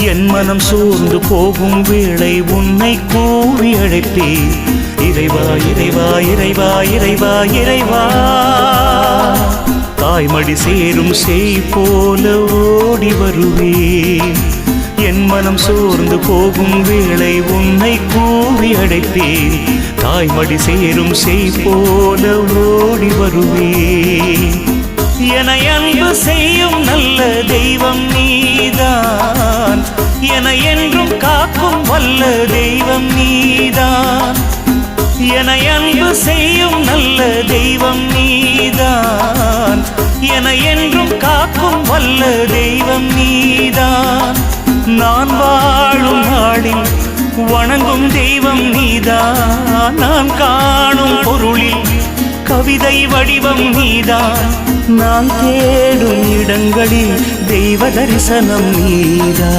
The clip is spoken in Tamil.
என் மனம் சோர்ந்து போகும் வேளை உன்னை கூவி அழைப்பே இறைவா இறைவா இறைவா இறைவா இறைவா. தாய்மடி சேரும் செய் போல ஓடி வருவேன். என் மனம் சோர்ந்து போகும் வேளை உன்னை கூவி அடைத்தேன் தாய்மடி சேரும் செய் போல ஓடி வருவேன். என அன்பு செய்யும் நல்ல தெய்வம் என என்றும் காக்கும் வல்ல தெய்வம் நீதான். என அன்பு செய்யும் நல்ல தெய்வம் நீதான். என என்றும் காக்கும் வல்ல தெய்வம் நீதான். நான் வாழும் நாளில் வணங்கும் தெய்வம் நீதான். நான் காணும் பொருளில் கவிதை வடிவம் நீதான். நான் தேடும் இடங்களில் தெய்வ தரிசனம் நீதான்.